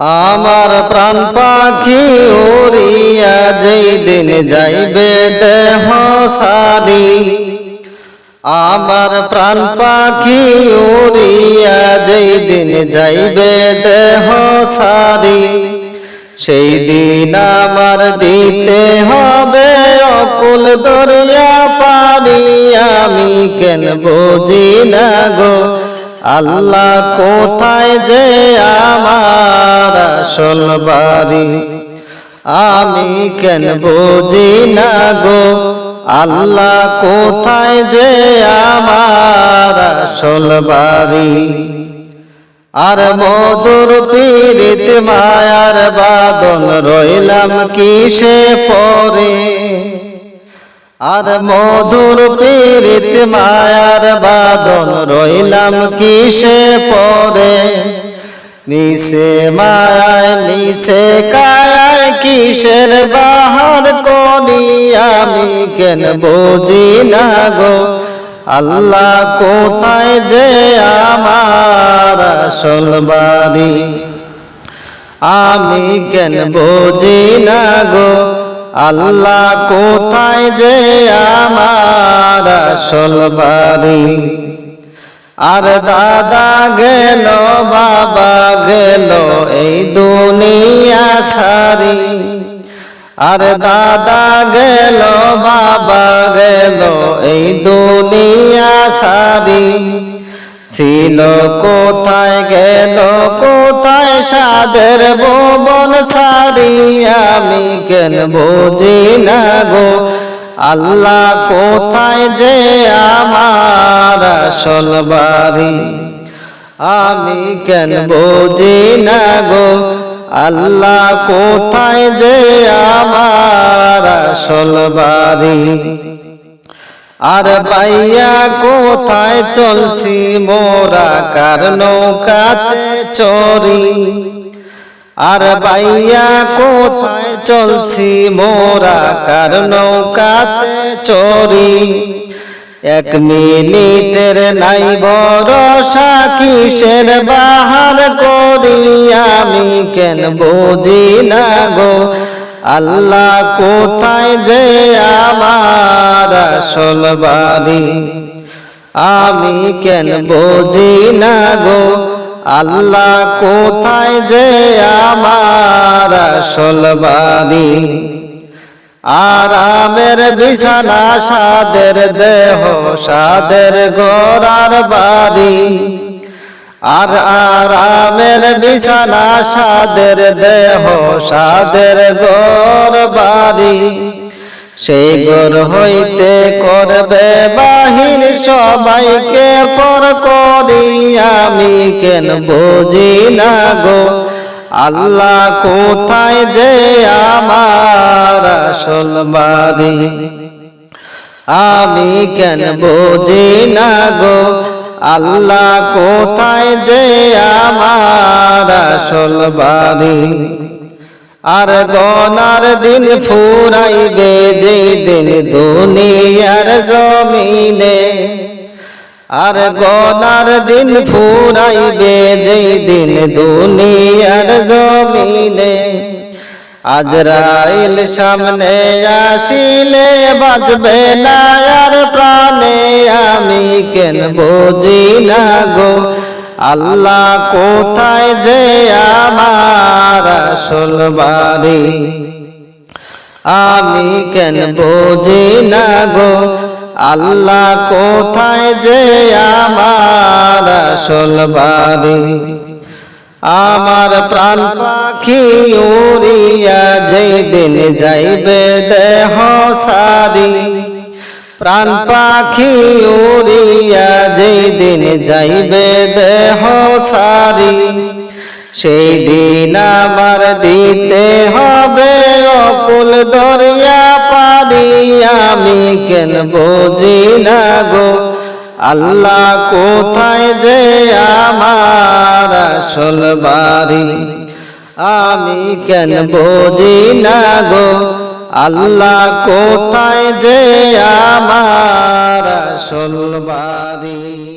আমার প্রাণ পাখি উড়িয়া যেই দিন যাইবে দেহ সারি। আমার প্রাণ পাখি উড়িয়া যেই দিন যাইবে দেহ সারি। সেই দিন আমার দিতে হবে অকুল দরিয়া পারি। আমি কেন বুঝি না গো? আল্লাহ কোথায় যে আমার আসল বাড়ি? আমি কেন বুঝি না গো? আল্লাহ কোথায় যে আমার আসল বাড়ি? আর মধুর পীড়িত মায়ার বাদন রইলাম কিসে পরে? আর মধুর পীড়িত মায়ার বাদন রইলাম কিসে পরে? মিশে মায়ায় মিশে কায়ায় কিসের বাহার করি আমি? কেন বুঝি না গো? আল্লাহ কোথায় যে আমার আসল বাড়ি? আমি কেন বুঝি না গো? আল্লাহ কোথায় যে আমার আসল বাড়ি? আর দাদা গেল, বাবা গেল, এই দুনিয়া সারি। আর দাদা গেল, বাবা গেল, এই দুনিয়া সারি। ছিল কোথায় গেল, কোথায় সাদের ভুবন সারি আমি কেন বুঝি না গো? আল্লাহ কোথায় যে আমার আসল বাড়ি? আমি কেন বুঝি না গো? আল্লাহ কোথায় যে আমার আসল বাড়ি? আর পাইয়া কোথায় চলছি? মোরা কার নৌকাতে চরি আর বাইয়া কোথায় চলছি? মোরা কার নৌকাতে চরি এক মিনিটের নাই ভরসা কিসের বাহার করি? আমি কেন বুঝি না গো? আল্লাহ কোথায় যে আমার আসল বাড়ি আমি কেন বুঝি না গো? আল্লাহ কোথায় যে আমার আসল বাড়ি আরামের বিছানা, সাদের দেহ, সাদের গোরার বাড়ি। আর আরামের বিছানা সাদের দেহ, সাদের গোর বাড়ি। সেই গোর হইতে করবে বাহির সবাইকে পর করি, আমি কেন বুঝি না গো? আল্লাহ কোথায় যে আমার আসল বাড়ি? আমি কেন বুঝি না গো? আল্লাহ কোথায় যে আমার আসল বাড়ি আর গনার দিন ফুরাইবে যে দিন দুনিয়ার জমিনে। আর গনার দিন ফুরাইবে যে দিন দুনিয়ার জমিনে। আজরাইল সামনে আসিলে বাজবে না আর প্রাণে আমি কেন বুঝি না গো? আল্লাহ কোথায় যে আমার আসল বাড়ি? আমি কেন বুঝি না গো? আল্লাহ কোথায় যে আমার আসল বাড়ি? আমার প্রাণ পাখি উড়িয়া যেই দিন যাইবে দেহ সারি। প্রাণ পাখি উড়িয়া যেই দিন যাইবে দেহ সারি। সেই দিন আমার দিতে হবে অকুল দরিয়া পারি। আমি কেন বুঝি না গো? আল্লাহ কোথায় যে আমার আসল বাড়ি? আমি কেন বুঝি না গো? আল্লাহ কোথায় যে আমার আসল বাড়ি?